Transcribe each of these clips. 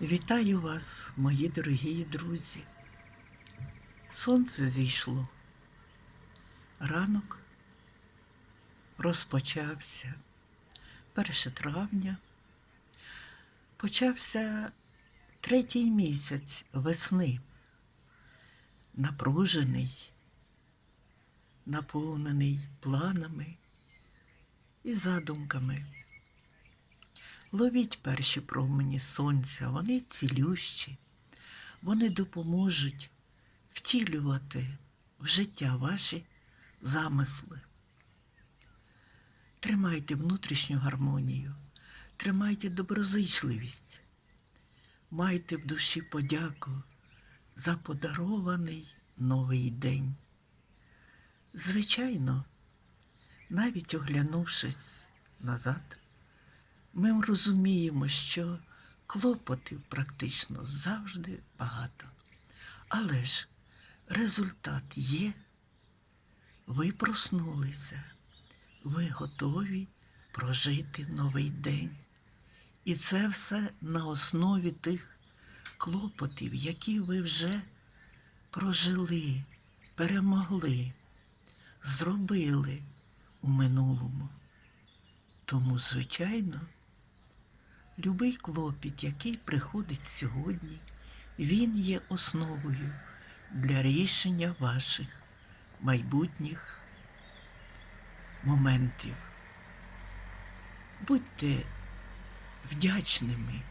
Вітаю вас, мої дорогі друзі. Сонце зійшло. Ранок розпочався 1 травня. Почався третій місяць весни. Напружений, наповнений планами і задумками. Ловіть перші промені сонця, вони цілющі, вони допоможуть втілювати в життя ваші замисли. Тримайте внутрішню гармонію, тримайте доброзичливість, майте в душі подяку за подарований новий день. Звичайно, навіть оглянувшись назад, ми розуміємо, що клопотів практично завжди багато. Але ж результат є. Ви проснулися, ви готові прожити новий день. І це все на основі тих клопотів, які ви вже прожили, перемогли, зробили у минулому. Тому, звичайно, любий клопіт, який приходить сьогодні, він є основою для рішення ваших майбутніх моментів. Будьте вдячними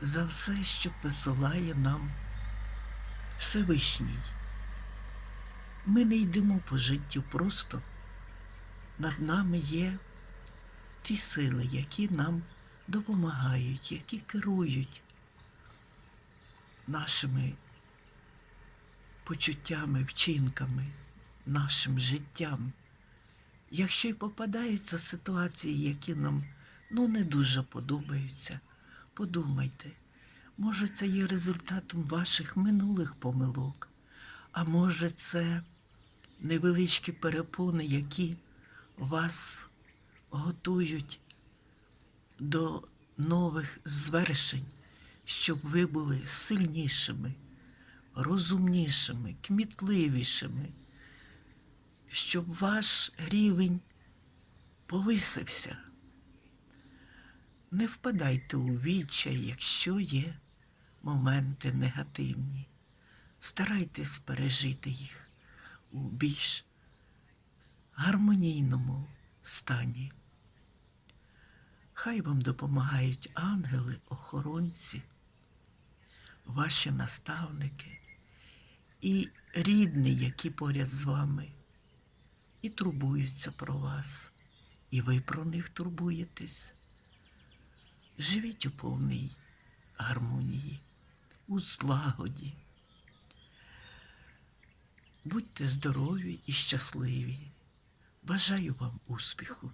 за все, що посилає нам Всевишній. Ми не йдемо по життю просто. Над нами є ті сили, які нам допомагають, які керують нашими почуттями, вчинками, нашим життям. Якщо й попадаються ситуації, які нам ну, не дуже подобаються, подумайте, може, це є результатом ваших минулих помилок, а може, це невеличкі перепони, які вас готують до нових звершень, щоб ви були сильнішими, розумнішими, кмітливішими, щоб ваш рівень повисився. Не впадайте у відчай, якщо є моменти негативні. Старайтесь пережити їх у більш гармонійному стані. Хай вам допомагають ангели, охоронці, ваші наставники і рідні, які поряд з вами, і турбуються про вас, і ви про них турбуєтесь. Живіть у повній гармонії, у злагоді. Будьте здорові і щасливі. Бажаю вам успіху.